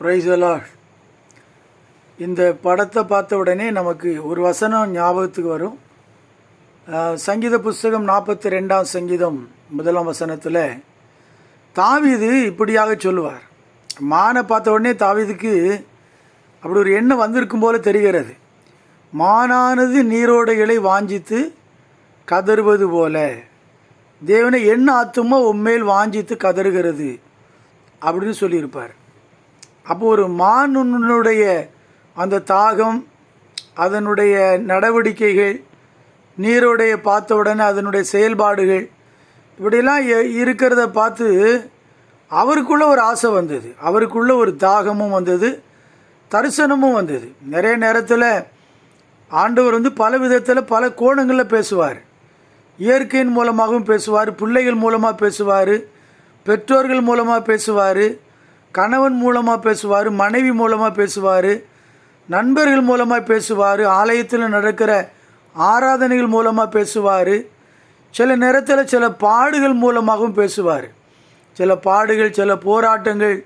பிரைசலாஷ் இந்த படத்தை பார்த்த உடனே நமக்கு ஒரு வசனம் ஞாபகத்துக்கு வரும். சங்கீத புஸ்தகம் நாற்பத்தி ரெண்டாம் சங்கீதம் முதலாம் வசனத்தில் தாவிது இப்படியாக சொல்லுவார். மானை பார்த்த உடனே தாவிதுக்கு அப்படி ஒரு எண்ணம் வந்திருக்கும் போல தெரிகிறது. மானானது நீரோடைகளை வாஞ்சித்து கதறுவது போல தேவனை என்ன ஆத்துமோ உண்மையில் வாஞ்சித்து கதறுகிறது அப்படின்னு சொல்லியிருப்பார். அப்போ ஒரு மானுடைய அந்த தாகம் அதனுடைய நடவடிக்கைகள் நீரோடைய பார்த்த உடனே அதனுடைய செயல்பாடுகள் இப்படிலாம் எ- இருக்கிறத பார்த்து அவருக்குள்ளே ஒரு ஆசை வந்தது. அவருக்குள்ளே ஒரு தாகமும் வந்தது தரிசனமும் வந்தது. நிறைய நேரத்தில் ஆண்டவர் வந்து பல விதத்தில் பல கோணங்களில் பேசுவார். இயற்கையின் மூலமாகவும் பேசுவார் பிள்ளைகள் மூலமாக பேசுவார் பெற்றோர்கள் மூலமாக பேசுவார் கணவன் மூலமாக பேசுவார் மனைவி மூலமாக பேசுவார் நண்பர்கள் மூலமாக பேசுவார் ஆலயத்தில் நடக்கிற ஆராதனைகள் மூலமாக பேசுவார் சில நேரத்தில் சில பாடுகள் மூலமாகவும் பேசுவார். சில பாடுகள் சில போராட்டங்கள்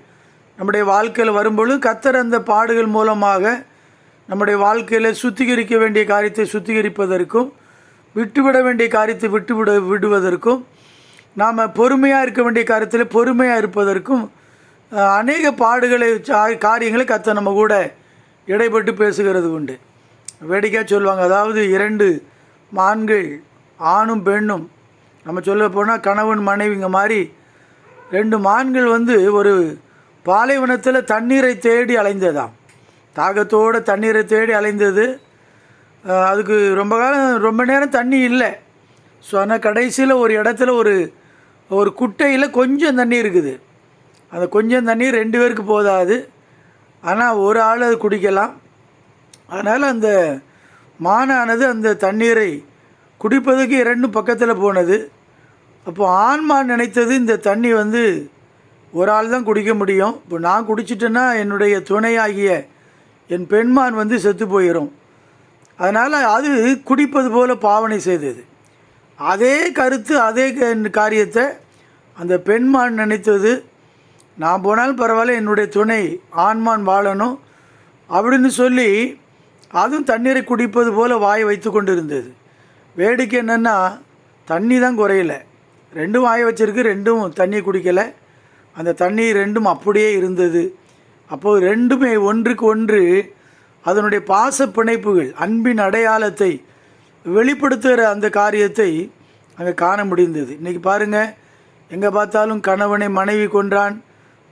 நம்முடைய வாழ்க்கையில் வரும்பொழுது கத்தர் அந்த பாடுகள் மூலமாக நம்முடைய வாழ்க்கையில் சுத்திகரிக்க வேண்டிய காரியத்தை சுத்திகரிப்பதற்கும் விட்டுவிட வேண்டிய காரியத்தை விட்டுவிட விடுவதற்கும் நாம் பொறுமையாக இருக்க வேண்டிய காரியத்தில் பொறுமையாக இருப்பதற்கும் அநேக பாடுகளை காரியங்களை கத்த நம்ம கூட இடைப்பட்டு பேசுகிறது உண்டு. வேடிக்கையாக சொல்லுவாங்க அதாவது இரண்டு மான்கள் ஆணும் பெண்ணும். நம்ம சொல்ல போனால் கணவன் மனைவிங்க மாதிரி ரெண்டு மான்கள் வந்து ஒரு பாலைவனத்தில் தண்ணீரை தேடி அலைந்ததாம். தாகத்தோடு தண்ணீரை தேடி அலைந்தது. அதுக்கு ரொம்ப காலம் ரொம்ப நேரம் தண்ணி இல்லை. ஸோ ஆனால் கடைசியில் ஒரு இடத்துல ஒரு ஒரு குட்டையில் கொஞ்சம் தண்ணி இருக்குது. அந்த கொஞ்சம் தண்ணி ரெண்டு பேருக்கு போதாது. ஆனால் ஒரு ஆள் அது குடிக்கலாம். அதனால் அந்த மானானது அந்த தண்ணீரை குடிப்பதுக்கு இரண்டும் பக்கத்தில் போனது. அப்போ ஆண்மான் நினைத்தது இந்த தண்ணி வந்து ஒரு ஆள் தான் குடிக்க முடியும். இப்போ நான் குடிச்சிட்டேன்னா என்னுடைய துணையாகிய என் பெண்மான் வந்து செத்து போயிடும் அதனால் அது குடிப்பது போல் பாவனை செய்தது. அதே கருத்து அதே காரியத்தை அந்த பெண்மான் நினைத்தது. நான் போனாலும் பரவாயில்ல என்னுடைய துணை ஆண்மான் வாழணும் அப்படின்னு சொல்லி அதுவும் தண்ணீரை குடிப்பது போல் வாயை வைத்து கொண்டு இருந்தது வேடிக்கை என்னென்னா தண்ணி தான் குறையல. ரெண்டும் வாயை வச்சிருக்கு ரெண்டும் தண்ணி குடிக்கலை. அந்த தண்ணி ரெண்டும் அப்படியே இருந்தது. அப்போது ரெண்டுமே ஒன்றுக்கு ஒன்று அதனுடைய பாச பிணைப்புகள் அன்பின் அடையாளத்தை வெளிப்படுத்துகிற அந்த காரியத்தை அங்கே காண முடிந்தது. இன்றைக்கி பாருங்கள் எங்கே பார்த்தாலும் கணவனை மனைவி கொன்றான்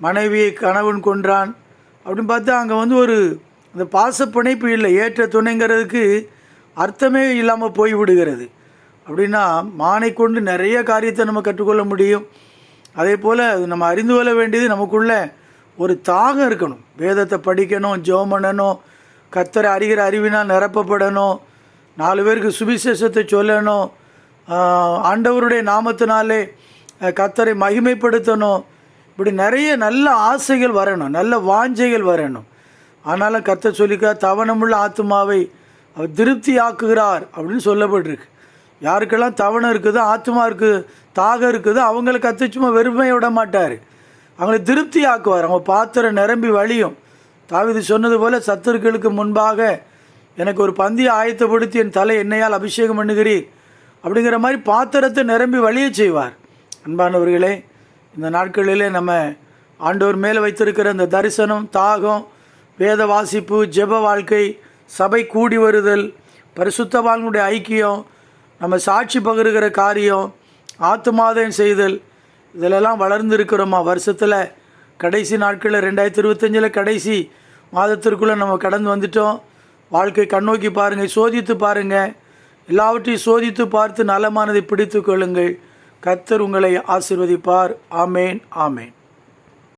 மனைவியை கணவன் கொன்றான். அப்படின்னு பார்த்தா அங்கே வந்து ஒரு அந்த பாச பிணைப்பு இல்லை. ஏற்ற துணைங்கிறதுக்கு அர்த்தமே இல்லாமல் போய் விடுகிறது அப்படின்னா மானை கொண்டு நிறைய காரியத்தை நம்ம கற்றுக்கொள்ள முடியும். அதே போல் அது நம்ம அறிந்து கொள்ள வேண்டியது நமக்குள்ளே ஒரு தாகம் இருக்கணும். வேதத்தை படிக்கணும் ஜெபம் பண்ணணும் கத்தரை அறிகிற அறிவினால் நிரப்பப்படணும் நாலு பேருக்கு சுவிசேஷத்தை சொல்லணும் ஆண்டவருடைய நாமத்தினாலே கத்தரை மகிமைப்படுத்தணும் இப்படி நிறைய நல்ல ஆசைகள் வரணும் நல்ல வாஞ்சைகள் வரணும். ஆனாலும் கத்த சொல்லிக்கா தவணமுள்ள ஆத்மாவை அவர் திருப்தி ஆக்குகிறார் அப்படின்னு சொல்லப்பட்டிருக்கு. யாருக்கெல்லாம் தவணம் இருக்குதோ ஆத்மா இருக்குது தாகம் இருக்குதோ அவங்கள கத்த சும்மா வெறுமையை விட மாட்டார். அவங்களை திருப்தி ஆக்குவார் அவங்க பாத்திரம் நிரம்பி வழியும். தாவிது சொன்னது போல் சத்துருக்களுக்கு முன்பாக எனக்கு ஒரு பந்தியை ஆயத்தப்படுத்தி என் தலை என்னையால் அபிஷேகம் பண்ணுகிறீர் அப்படிங்கிற மாதிரி பாத்திரத்தை நிரம்பி வழிய செய்வார். அன்பானவர்களே இந்த நாட்களிலே நம்ம ஆண்டோர் மேலே வைத்திருக்கிற அந்த தரிசனம் தாகம் வேத வாசிப்பு ஜெப வாழ்க்கை சபை கூடி வருதல் பரிசுத்தவான்களுடைய ஐக்கியம் நம்ம சாட்சி பகிர்கிற காரியம் ஆத்துமாதம் செய்தல் இதிலெல்லாம் வளர்ந்துருக்கிறோமா? வருஷத்தில் கடைசி நாட்களில் ரெண்டாயிரத்தி இருபத்தஞ்சில் கடைசி மாதத்திற்குள்ளே நம்ம கடந்து வந்துட்டோம். வாழ்க்கை கண்ணோக்கி பாருங்கள் சோதித்து பாருங்கள். எல்லாவற்றையும் சோதித்து பார்த்து நலமானதை பிடித்து கொள்ளுங்கள். கர்த்தர் உங்களை ஆசிர்வதிப்பார். ஆமேன் ஆமேன்.